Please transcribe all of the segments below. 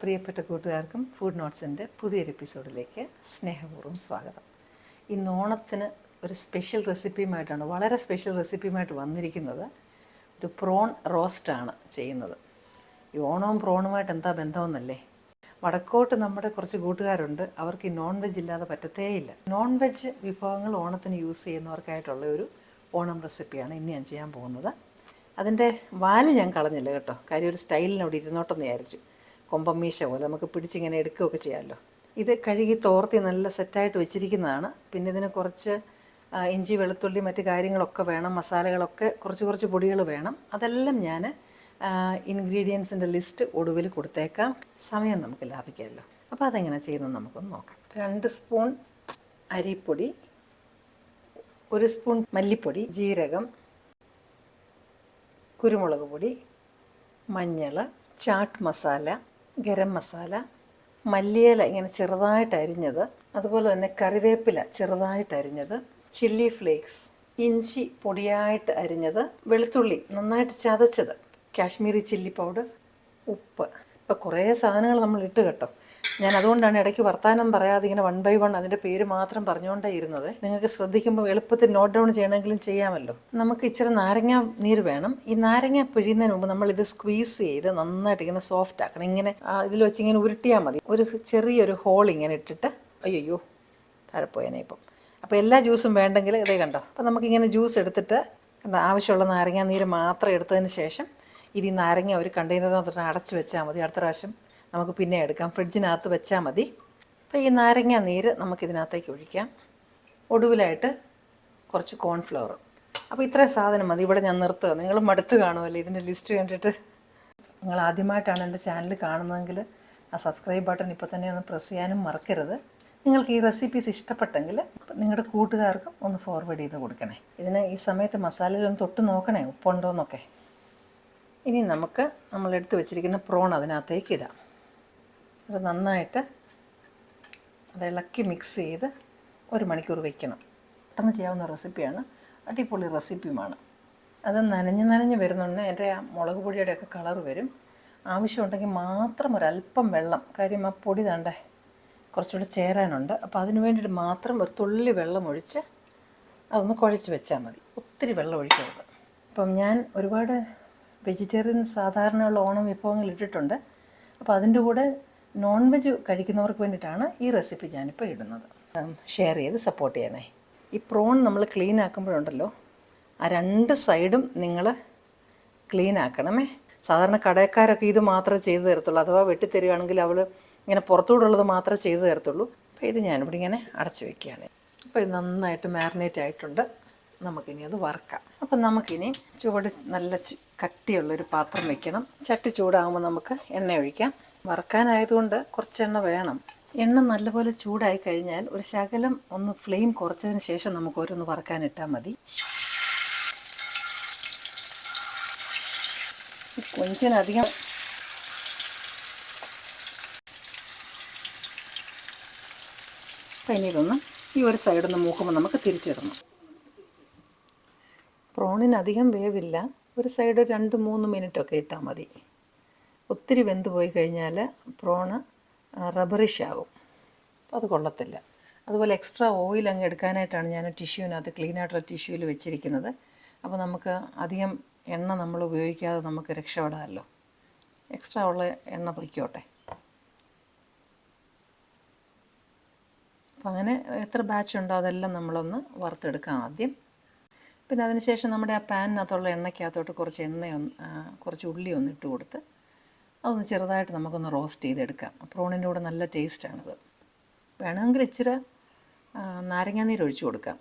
പ്രിയപ്പെട്ട കൂട്ടുകാർക്കും ഫുഡ് നോട്ട്സിന്റെ പുതിയൊരു എപ്പിസോഡിലേക്ക് സ്നേഹപൂർവം സ്വാഗതം. ഇന്ന് ഓണത്തിന് ഒരു സ്പെഷ്യൽ റെസിപ്പിയുമായിട്ടാണ് വളരെ സ്പെഷ്യൽ റെസിപ്പിയുമായിട്ട് വന്നിരിക്കുന്നത് ഒരു പ്രോൺ റോസ്റ്റാണ് ചെയ്യുന്നത്. ഈ ഓണവും പ്രോണുമായിട്ട് എന്താ ബന്ധമെന്നല്ലേ? വടക്കോട്ട് നമ്മുടെ കുറച്ച് കൂട്ടുകാരുണ്ട് അവർക്ക് ഈ നോൺ വെജ് ഇല്ലാതെ പറ്റത്തേയില്ല നോൺ വെജ് വിഭവങ്ങൾ ഓണത്തിന് യൂസ് ചെയ്യുന്നവർക്കായിട്ടുള്ള ഒരു ഓണം റെസിപ്പിയാണ് ഇന്ന് ഞാൻ ചെയ്യാൻ പോകുന്നത്. അതിന്റെ വാൽ ഞാൻ കളഞ്ഞില്ല കേട്ടോ. കാര്യം ഒരു സ്റ്റൈലിനോട് ഇരുന്നോട്ടെന്ന് വിചാരിച്ചു. കൊമ്പം മീശ പോലെ നമുക്ക് പിടിച്ചിങ്ങനെ എടുക്കുകയൊക്കെ ചെയ്യാമല്ലോ. ഇത് കഴുകി തോർത്തി നല്ല സെറ്റായിട്ട് വെച്ചിരിക്കുന്നതാണ്. പിന്നെ ഇതിന് കുറച്ച് ഇഞ്ചി വെളുത്തുള്ളി മറ്റ് കാര്യങ്ങളൊക്കെ വേണം. മസാലകളൊക്കെ കുറച്ച് കുറച്ച് പൊടികൾ വേണം. അതെല്ലാം ഞാൻ ഇൻഗ്രീഡിയൻസിന്റെ ലിസ്റ്റ് ഒടുവിൽ കൊടുത്തേക്കാം. സമയം നമുക്ക് ലാഭിക്കാമല്ലോ. അപ്പോൾ അതെങ്ങനെ ചെയ്യുന്നത് നമുക്കൊന്ന് നോക്കാം. രണ്ട് സ്പൂൺ അരിപ്പൊടി ഒരു സ്പൂൺ മല്ലിപ്പൊടി ജീരകം കുരുമുളക് പൊടി മഞ്ഞൾ ചാട്ട് മസാല ഗരം മസാല മല്ലിയില ഇങ്ങനെ ചെറുതായിട്ട് അരിഞ്ഞത് അതുപോലെ തന്നെ കറിവേപ്പില ചെറുതായിട്ട് അരിഞ്ഞത് ചില്ലി ഫ്ലേക്സ് ഇഞ്ചി പൊടിയായിട്ട് അരിഞ്ഞത് വെളുത്തുള്ളി നന്നായിട്ട് ചതച്ചത് കാശ്മീരി ചില്ലി പൗഡർ ഉപ്പ്. ഇപ്പോൾ കുറേ സാധനങ്ങൾ നമ്മൾ ഇട്ട് കേട്ടോ. ഞാൻ അതുകൊണ്ടാണ് ഇടയ്ക്ക് വർത്തമാനം പറയാതെ ഇങ്ങനെ വൺ ബൈ വൺ അതിന്റെ പേര് മാത്രം പറഞ്ഞുകൊണ്ടേ ഇരുന്നത്. നിങ്ങൾക്ക് ശ്രദ്ധിക്കുമ്പോൾ എളുപ്പത്തിൽ നോട്ട് ഡൗൺ ചെയ്യണമെങ്കിലും ചെയ്യാമല്ലോ. നമുക്ക് ഇച്ചിരി നാരങ്ങ നീര് വേണം. ഈ നാരങ്ങ പിഴിയുന്നതിന് മുമ്പ് നമ്മൾ ഇത് സ്ക്വീസ് ചെയ്ത് നന്നായിട്ട് ഇങ്ങനെ സോഫ്റ്റ് ആക്കണം. ഇങ്ങനെ ഇതിൽ വെച്ച് ഇങ്ങനെ ഉരുട്ടിയാൽ മതി. ഒരു ചെറിയൊരു ഹോൾ ഇങ്ങനെ ഇട്ടിട്ട് അയ്യോ താഴെ പോയനെ ഇപ്പം. അപ്പോൾ എല്ലാ ജ്യൂസും വേണ്ടെങ്കിൽ ഇതേ കണ്ടോ? അപ്പോൾ നമുക്കിങ്ങനെ ജ്യൂസ് എടുത്തിട്ട് കണ്ടോ ആവശ്യമുള്ള നാരങ്ങ നീര് മാത്രം എടുത്തതിന് ശേഷം ഇത് ഈ നാരങ്ങ ഒരു കണ്ടെയ്നറിനകത്ത് അടച്ചു വെച്ചാൽ മതി. അടുത്ത പ്രാവശ്യം നമുക്ക് പിന്നെ എടുക്കാം. ഫ്രിഡ്ജിനകത്ത് വെച്ചാൽ മതി. അപ്പോൾ ഈ നാരങ്ങ നീര് നമുക്കിതിനകത്തേക്ക് ഒഴിക്കാം. ഒടുവിലായിട്ട് കുറച്ച് കോൺഫ്ലവർ അപ്പോൾ ഇത്രയും സാധനം മതി. ഇവിടെ ഞാൻ നിർത്തുക നിങ്ങൾ മടുത്ത് കാണുമല്ലോ ഇതിന്റെ ലിസ്റ്റ് കണ്ടിട്ട്? നിങ്ങൾ ആദ്യമായിട്ടാണ് എന്റെ ചാനൽ കാണുന്നതെങ്കിൽ ആ സബ്സ്ക്രൈബ് ബട്ടൺ ഇപ്പോൾ തന്നെ ഒന്ന് പ്രസ് ചെയ്യാനും മറക്കരുത്. നിങ്ങൾക്ക് ഈ റെസിപ്പീസ് ഇഷ്ടപ്പെട്ടെങ്കിൽ നിങ്ങളുടെ കൂട്ടുകാർക്കും ഒന്ന് ഫോർവേഡ് ചെയ്ത് കൊടുക്കണേ. ഇതിന് ഈ സമയത്ത് മസാലയിലൊന്ന് തൊട്ട് നോക്കണേ. ഉപ്പുണ്ടോ എന്നൊക്കെ ഇനി നമുക്ക് നമ്മൾ എടുത്ത് വെച്ചിരിക്കുന്ന പ്രോൺ അതിനകത്തേക്ക് ഇടാം. അത് നന്നായിട്ട് അത് ഇളക്കി മിക്സ് ചെയ്ത് ഒരു മണിക്കൂർ വയ്ക്കണം പെട്ടെന്ന് ചെയ്യാവുന്ന റെസിപ്പിയാണ് അടിപൊളി റെസിപ്പിയുമാണ് അത് നനഞ്ഞ് നനഞ്ഞ് വരുന്നുണ്ട്. എന്റെ ആ മുളക് പൊടിയുടെയൊക്കെ കളർ വരും. ആവശ്യമുണ്ടെങ്കിൽ മാത്രം ഒരല്പം വെള്ളം. കാര്യം ആ പൊടി തണ്ടേ കുറച്ചുകൂടി ചേരാനുണ്ട്. അപ്പോൾ അതിന് വേണ്ടിയിട്ട് മാത്രം ഒരു തുള്ളി വെള്ളം ഒഴിച്ച് അതൊന്ന് കുഴച്ച് വെച്ചാൽ മതി. ഒത്തിരി വെള്ളം ഒഴിക്കരുത്. അപ്പം ഞാൻ ഒരുപാട് വെജിറ്റേറിയൻ സാധാരണയുള്ള ഓണം വിഭവങ്ങൾ ഇട്ടിട്ടുണ്ട്. അപ്പോൾ അതിന്റെ കൂടെ നോൺ വെജ് കഴിക്കുന്നവർക്ക് വേണ്ടിയിട്ടാണ് ഈ റെസിപ്പി ഞാനിപ്പോൾ ഇടുന്നത്. ഷെയർ ചെയ്ത് സപ്പോർട്ട് ചെയ്യണേ. ഈ പ്രോൺ നമ്മൾ ക്ലീൻ ആക്കുമ്പോഴുണ്ടല്ലോ ആ രണ്ട് സൈഡും നിങ്ങൾ ക്ലീൻ ആക്കണമേ. സാധാരണ കടയക്കാരൊക്കെ ഇത് മാത്രമേ ചെയ്തു തരത്തുള്ളൂ. അഥവാ വെട്ടിത്തരികയാണെങ്കിൽ അവൾ ഇങ്ങനെ പുറത്തോടുള്ളത് മാത്രമേ ചെയ്തു തരത്തുള്ളൂ. അപ്പോൾ ഇത് ഞാനിവിടെ ഇങ്ങനെ അടച്ചു വെക്കുകയാണ്. അപ്പോൾ ഇത് നന്നായിട്ട് മാരിനേറ്റ് ആയിട്ടുണ്ട്. നമുക്കിനി അത് വറക്കാം. അപ്പം നമുക്കിനി ചൂട് നല്ല കട്ടിയുള്ളൊരു പാത്രം വെക്കണം. ചട്ടി ചൂടാകുമ്പോൾ നമുക്ക് എണ്ണ ഒഴിക്കാം. വറക്കാനായതുകൊണ്ട് കുറച്ച് എണ്ണ വേണം. എണ്ണ നല്ലപോലെ ചൂടായി കഴിഞ്ഞാൽ ഒരു ശകലം ഒന്ന് ഫ്ലെയിം കുറച്ചതിന് ശേഷം നമുക്ക് ഓരോന്ന് വറുക്കാനിട്ടാൽ മതി. കൊഞ്ചിനധികം അപ്പം ഇനി ഇതൊന്ന് ഈ ഒരു സൈഡൊന്ന് മൂക്കുമ്പോൾ നമുക്ക് തിരിച്ചിടണം. പ്രോണിന് അധികം വേവില്ല. ഒരു സൈഡ് രണ്ട് മൂന്ന് മിനിറ്റൊക്കെ ഇട്ടാൽ മതി. ഒത്തിരി വെന്ത് പോയി കഴിഞ്ഞാൽ പ്രോണ് റബ്ബറിഷ് ആകും. അപ്പോൾ അത് കൊള്ളത്തില്ല. അതുപോലെ എക്സ്ട്രാ ഓയിൽ അങ്ങ് എടുക്കാനായിട്ടാണ് ഞാൻ ടിഷ്യൂവിനകത്ത് ക്ലീൻ ആയിട്ടുള്ള ടിഷ്യൂവിൽ വെച്ചിരിക്കുന്നത്. അപ്പോൾ നമുക്ക് അധികം എണ്ണ നമ്മൾ ഉപയോഗിക്കാതെ നമുക്ക് രക്ഷപ്പെടാമല്ലോ. എക്സ്ട്രാ ഉള്ള എണ്ണ പൊയ്ക്കോട്ടെ. അപ്പം അങ്ങനെ എത്ര ബാച്ച് ഉണ്ടോ അതെല്ലാം നമ്മളൊന്ന് വറുത്തെടുക്കാം ആദ്യം. പിന്നെ അതിനുശേഷം നമ്മുടെ ആ പാനിനകത്തുള്ള എണ്ണയ്ക്കകത്തോട്ട് കുറച്ച് എണ്ണയൊന്ന് കുറച്ച് ഉള്ളി ഒന്ന് ഇട്ട് കൊടുത്ത് അതൊന്ന് ചെറുതായിട്ട് നമുക്കൊന്ന് റോസ്റ്റ് ചെയ്തെടുക്കാം. പ്രോണിന്റെ കൂടെ നല്ല ടേസ്റ്റാണിത്. വേണമെങ്കിൽ ഇച്ചിരി നാരങ്ങാനീര് ഒഴിച്ചു കൊടുക്കാം.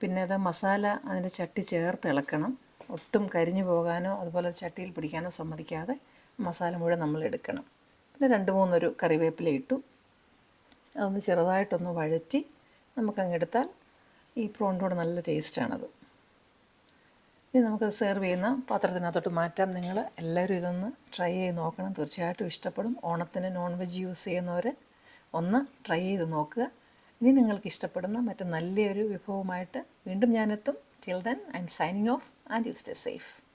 പിന്നെ അത് മസാല അതിന്റെ ചട്ടി ചേർത്ത് ഇളക്കണം. ഒട്ടും കരിഞ്ഞു പോകാനോ അതുപോലെ ചട്ടിയിൽ പിടിക്കാനോ സമ്മതിക്കാതെ മസാല മുഴുവൻ നമ്മൾ എടുക്കണം. പിന്നെ രണ്ട് മൂന്നൊരു കറിവേപ്പില ഇട്ടു. അതൊന്ന് ചെറുതായിട്ടൊന്ന് വഴറ്റി നമുക്കങ്ങെടുത്താൽ ഈ പ്രോണിന്റെ കൂടെ നല്ല ടേസ്റ്റാണത്. ഇനി നമുക്ക് സെർവ് ചെയ്യുന്ന പാത്രത്തിനകത്തോട്ട് മാറ്റാം. നിങ്ങൾ എല്ലാവരും ഇതൊന്ന് ട്രൈ ചെയ്ത് നോക്കണം. തീർച്ചയായിട്ടും ഇഷ്ടപ്പെടും. ഓണത്തിന് നോൺ വെജ് യൂസ് ചെയ്യുന്നവർ ഒന്ന് ട്രൈ ചെയ്ത് നോക്കുക. ഇനി നിങ്ങൾക്ക് ഇഷ്ടപ്പെടുന്ന മറ്റ് നല്ലൊരു വിഭവമായിട്ട് വീണ്ടും ഞാനെത്തും. Till then I am signing off and you stay safe